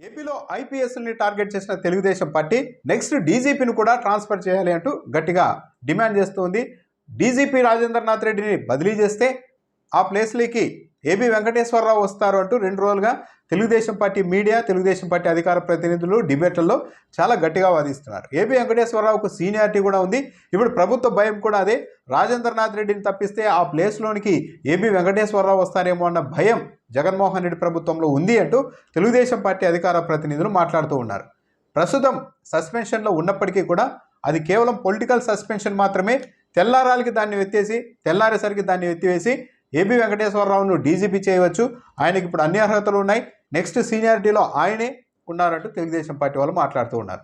ఏపీలో ఐపీఎస్ని టార్గెట్ చేసిన Telugu Desam party next డీజీపీని కూడా ట్రాన్స్ఫర్ చేయాలి అంటూ గట్టిగా డిమాండ్ చేస్తోంది. డీజీపీ రాజేంద్రనాథ్ రెడ్డిని బదిలీ చేస్తే ఆ ప్లేస్లోకి ఏబి వెంకటేశ్వరరావు వస్తారు అంటూ రెండు రోజులుగా Telugu Desam party media Telugu Desam party అధికార ప్రతినిధులు డిబేట్లలో చాలా గట్టిగా వాదిస్తున్నారు. ఏబి వెంకటేశ్వరరావుకు సీనియారిటీ కూడా ఉంది. ఇప్పుడు ప్రభుత్వ భయం కూడా అదే. రాజేంద్రనాథ్ రెడ్డిని తప్పిస్తే ఆ ప్లేస్లోనికి ఏబి వెంకటేశ్వరరావు వస్తారేమో అన్న భయం జగన్మోహన్ రెడ్డి ప్రభుత్వంలో ఉంది అంటూ తెలుగుదేశం పార్టీ అధికార ప్రతినిధులు మాట్లాడుతూ ఉన్నారు. ప్రస్తుతం సస్పెన్షన్లో ఉన్నప్పటికీ కూడా అది కేవలం పొలిటికల్ సస్పెన్షన్ మాత్రమే. తెల్లారాలకి దాన్ని ఎత్తేసి తెల్లారేసరికి దాన్ని ఎత్తివేసి ఏబి వెంకటేశ్వరరావును డీజీపీ చేయవచ్చు. ఆయనకి ఇప్పుడు అన్ని అర్హతలు ఉన్నాయి. నెక్స్ట్ సీనియారిటీలో ఆయనే ఉన్నారంటూ తెలుగుదేశం పార్టీ వాళ్ళు మాట్లాడుతూ ఉన్నారు.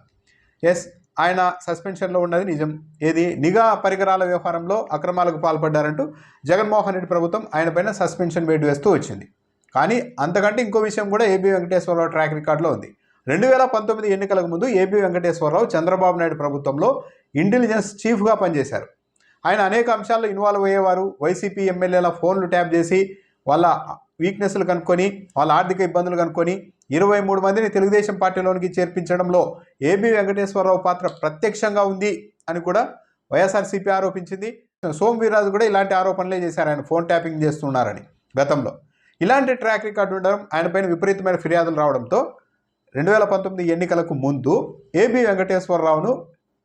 ఎస్ ఆయన సస్పెన్షన్లో ఉన్నది నిజం. ఏది? నిఘా పరికరాల వ్యవహారంలో అక్రమాలకు పాల్పడ్డారంటూ జగన్మోహన్ రెడ్డి ప్రభుత్వం ఆయన పైన సస్పెన్షన్ వేటు వేస్తూ వచ్చింది. కానీ అంతకంటే ఇంకో విషయం కూడా ఏబీ వెంకటేశ్వరరావు ట్రాక్ రికార్డులో ఉంది. రెండు వేల పంతొమ్మిది ఎన్నికలకు ముందు ఏబీ వెంకటేశ్వరరావు చంద్రబాబు నాయుడు ప్రభుత్వంలో ఇంటెలిజెన్స్ చీఫ్గా పనిచేశారు. ఆయన అనేక అంశాల్లో ఇన్వాల్వ్ అయ్యేవారు. వైసీపీ ఎమ్మెల్యేల ఫోన్లు ట్యాప్ చేసి వాళ్ళ వీక్నెస్లు కనుక్కొని వాళ్ళ ఆర్థిక ఇబ్బందులు కనుక్కొని ఇరవై మూడు మందిని తెలుగుదేశం పార్టీలోనికి చేర్పించడంలో ఏబి వెంకటేశ్వరరావు పాత్ర ప్రత్యక్షంగా ఉంది అని కూడా వైఎస్ఆర్సీపీ ఆరోపించింది. సోమ్ వీర్రాజు కూడా ఇలాంటి ఆరోపణలే చేశారు. ఆయన ఫోన్ ట్యాపింగ్ చేస్తున్నారని గతంలో. ఇలాంటి ట్రాక్ రికార్డు ఉండడం ఆయనపైన విపరీతమైన ఫిర్యాదులు రావడంతో రెండు వేల పంతొమ్మిది ఎన్నికలకు ముందు ఏబి వెంకటేశ్వరరావును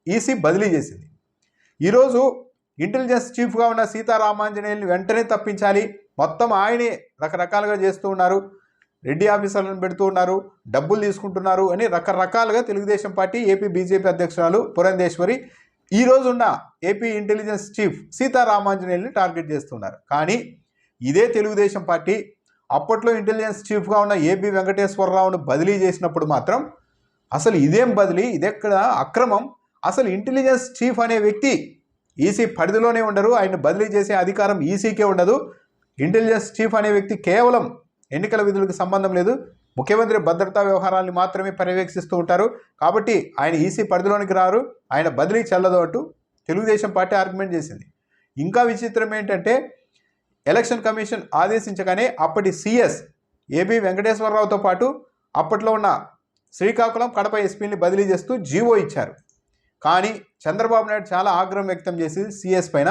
ఈసీ బదిలీ చేసింది. ఈరోజు ఇంటెలిజెన్స్ చీఫ్గా ఉన్న సీతారామాంజనేయుల్ని వెంటనే తప్పించాలి. మొత్తం ఆయనే రకరకాలుగా చేస్తూ ఉన్నారు. రెడ్డి ఆఫీసర్లను పెడుతూ ఉన్నారు. డబ్బులు తీసుకుంటున్నారు అని రకరకాలుగా తెలుగుదేశం పార్టీ ఏపీ బీజేపీ అధ్యక్షురాలు పురంధేశ్వరి ఈ రోజున్న ఏపీ ఇంటెలిజెన్స్ చీఫ్ సీతారామాంజనేయుల్ని టార్గెట్ చేస్తున్నారు కానీ ఇదే తెలుగుదేశం పార్టీ అప్పట్లో ఇంటెలిజెన్స్ చీఫ్గా ఉన్న ఏపీ వెంకటేశ్వరరావును బదిలీ చేసినప్పుడు మాత్రం అసలు ఇదేం బదిలీ? ఇదెక్కడ అక్రమం? అసలు ఇంటెలిజెన్స్ చీఫ్ అనే వ్యక్తి ఈసీ పరిధిలోనే ఉండరు. ఆయన బదిలీ చేసే అధికారం ఈసీకే ఉండదు. ఇంటెలిజెన్స్ చీఫ్ అనే వ్యక్తి కేవలం ఎన్నికల విధులకు సంబంధం లేదు. ముఖ్యమంత్రి భద్రతా వ్యవహారాన్ని మాత్రమే పర్యవేక్షిస్తూ ఉంటారు. కాబట్టి ఆయన ఈసీ పరిధిలోనికి రారు. ఆయన బదిలీ చెల్లదు అంటూ తెలుగుదేశం పార్టీ ఆర్గ్యుమెంట్ చేసింది. ఇంకా విచిత్రం ఏంటంటే ఎలక్షన్ కమిషన్ ఆదేశించగానే అప్పటి సీఎస్ ఏబి వెంకటేశ్వరరావుతో పాటు అప్పట్లో ఉన్న శ్రీకాకుళం కడప ఎస్పీని బదిలీ చేస్తూ జీవో ఇచ్చారు. కానీ చంద్రబాబు నాయుడు చాలా ఆగ్రహం వ్యక్తం చేసి సిఎస్ పైన.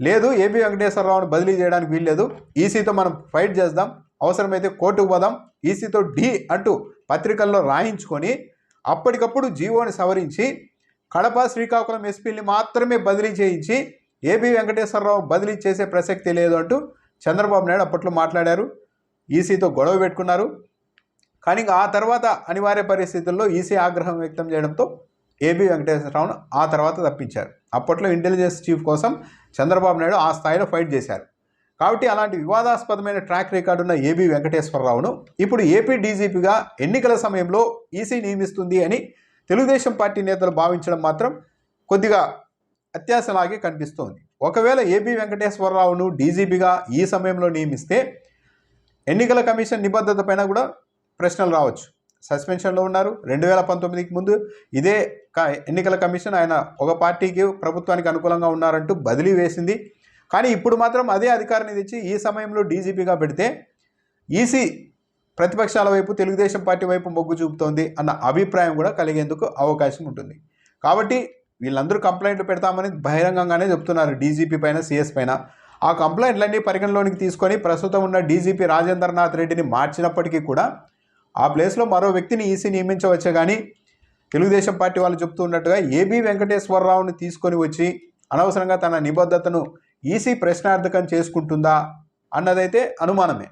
లేదు ఏబి వెంకటేశ్వరరావును బదిలీ చేయడానికి వీల్లేదు. ఈసీతో మనం ఫైట్ చేద్దాం. అవసరమైతే కోర్టుకు పోదాం. ఈసీతో డి అంటూ పత్రికల్లో రాయించుకొని అప్పటికప్పుడు జీవోని సవరించి కడప శ్రీకాకుళం ఎస్పీని మాత్రమే బదిలీ చేయించి ఏబి వెంకటేశ్వరరావు బదిలీ చేసే ప్రసక్తి లేదు అంటూ చంద్రబాబు నాయుడు అప్పట్లో మాట్లాడారు. ఈసీతో గొడవ పెట్టుకున్నారు. కానీ ఇంకా ఆ తర్వాత అనివార్య పరిస్థితుల్లో ఈసీ ఆగ్రహం వ్యక్తం చేయడంతో ఏబి వెంకటేశ్వరరావును ఆ తర్వాత తప్పించారు. అప్పట్లో ఇంటెలిజెన్స్ చీఫ్ కోసం చంద్రబాబు నాయుడు ఆ స్థాయిలో ఫైట్ చేశారు. కాబట్టి అలాంటి వివాదాస్పదమైన ట్రాక్ రికార్డు ఉన్న ఏబి వెంకటేశ్వరరావును ఇప్పుడు ఏపీ డీజీపీగా ఎన్నికల సమయంలో ఈసీ నియమిస్తుంది అని తెలుగుదేశం పార్టీ నేతలు భావించడం మాత్రం కొద్దిగా అత్యాశలాగే కనిపిస్తోంది. ఒకవేళ ఏబి వెంకటేశ్వరరావును డీజీపీగా ఈ సమయంలో నియమిస్తే ఎన్నికల కమిషన్ నిబద్ధత పైన కూడా ప్రశ్నలు రావచ్చు. సస్పెన్షన్లో ఉన్నారు. రెండు వేల పంతొమ్మిదికి ముందు ఇదే ఎన్నికల కమిషన్ ఆయన ఒక పార్టీకి ప్రభుత్వానికి అనుకూలంగా ఉన్నారంటూ బదిలీ వేసింది. కానీ ఇప్పుడు మాత్రం అదే అధికారాన్ని తెచ్చి ఈ సమయంలో డీజీపీగా పెడితే ఈసీ ప్రతిపక్షాల వైపు తెలుగుదేశం పార్టీ వైపు మొగ్గు చూపుతోంది అన్న అభిప్రాయం కూడా కలిగేందుకు అవకాశం ఉంటుంది. కాబట్టి వీళ్ళందరూ కంప్లైంట్లు పెడతామని బహిరంగంగానే చెప్తున్నారు డీజీపీ పైన సీఎస్ పైన. ఆ కంప్లైంట్లన్నీ పరిగణలోనికి తీసుకొని ప్రస్తుతం ఉన్న డీజీపీ రాజేంద్రనాథ్ రెడ్డిని మార్చినప్పటికీ కూడా ఆ ప్లేస్లో మరో వ్యక్తిని ఈసీ నియమించవచ్చు కానీ తెలుగుదేశం పార్టీ వాళ్ళు చెప్తున్నట్టుగా ఏబీ వెంకటేశ్వరరావుని తీసుకొని వచ్చి అనవసరంగా తన నిబద్ధతను ఈసీ ప్రశ్నార్థకం చేసుకుంటుందా అన్నదైతే అనుమానమే.